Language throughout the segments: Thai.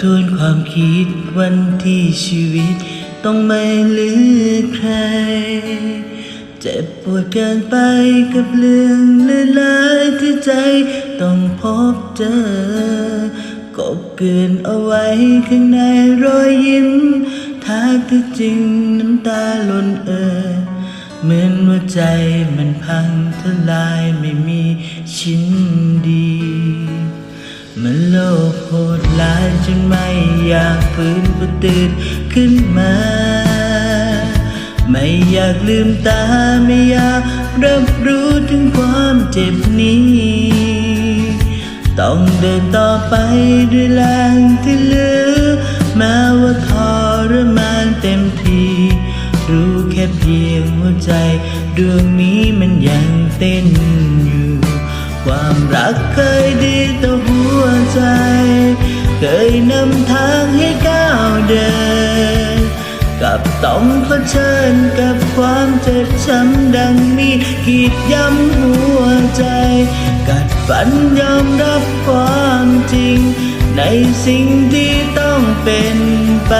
ทวนความคิดวันที่ชีวิต ต้องไม่เหลือใคร เจ็บปวดเกินไปกับเรื่องหลายที่ใจต้องพบเจอกบเกินเอาไว้ข้างในรอยยิ้มท้าที่จริงน้ำตาล่นเออเหมือนหัวใจมันพังทลายไม่มีชิ้นดี มันโลกโหดร้ายจนไม่อยากฟื้นก็ตื่นขึ้นมา ไม่อยากลืมตาไม่อยากรับรู้ถึงความเจ็บนี้ ต้องเดินต่อไปด้วยแรงที่เหลือแม้ว่าทรมานเต็มทีรู้แค่เพียงหัวใจดวงนี้มันยังเต้นอยู่ ความรักเคยดีต่อหัวใจ เคยนำทางให้ก้าวเดิน กับต้องเผชิญกับความเจ็บช้ำดังมีกีดย้ำหัวใจ กัดฟันยอมรับความจริง ในสิ่งที่ต้องเป็นไป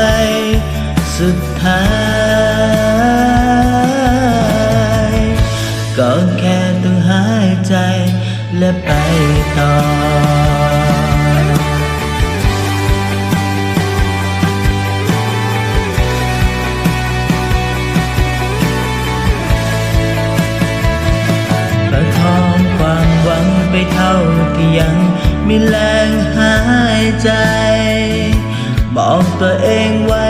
และไปต่อประคองความหวังไปเท่าที่ยังมีแรงหายใจ บอกตัวเองไว้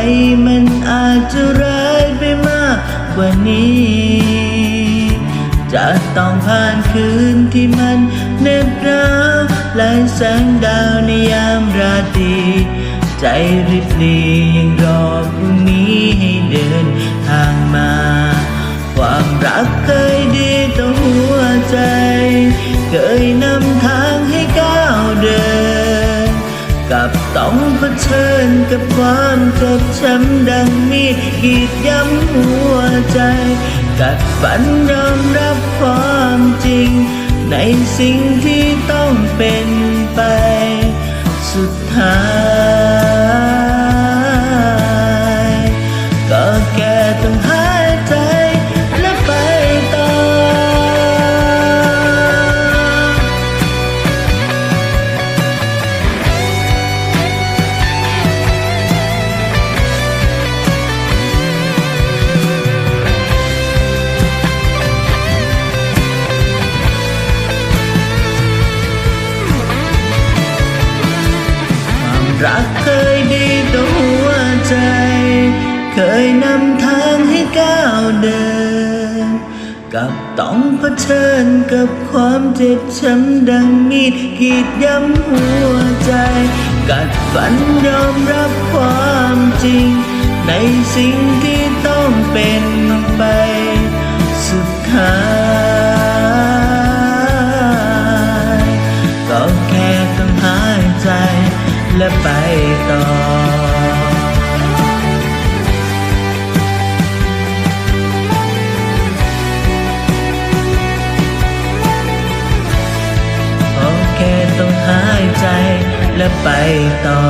มันอาจจะร้ายไปมากกว่านี้ จะต้องผ่านคืนที่มันเหน็บร้าวและแสงดาวในยามราตรีใจริบหรียังรอพรุ่งนี้ให้เดินทางมา ความรักเคยดีต่อหัวใจ เคยนำทางให้ก้าวเดิน กับต้องเผชิญกับความเจ็บช้ำดังมีดกรีดย้ำหัวใจ กัดฟันยอมรับความจริง ในสิ่งที่ต้องเป็นไป สุดท้าย เคยนำทางให้ก้าวเดิน กับต้องเผชิญกับความเจ็บช้ำดังมีดกีดย้ำหัวใจ กัดฟันยอมรับความจริง ในสิ่งที่ต้องเป็นไป สุดท้ายก็แค่ต้องหายใจและไปต่อ ไปต่อ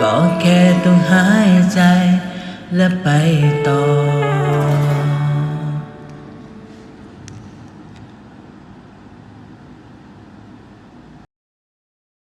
ก็แค่ต้องหายใจและไปต่อ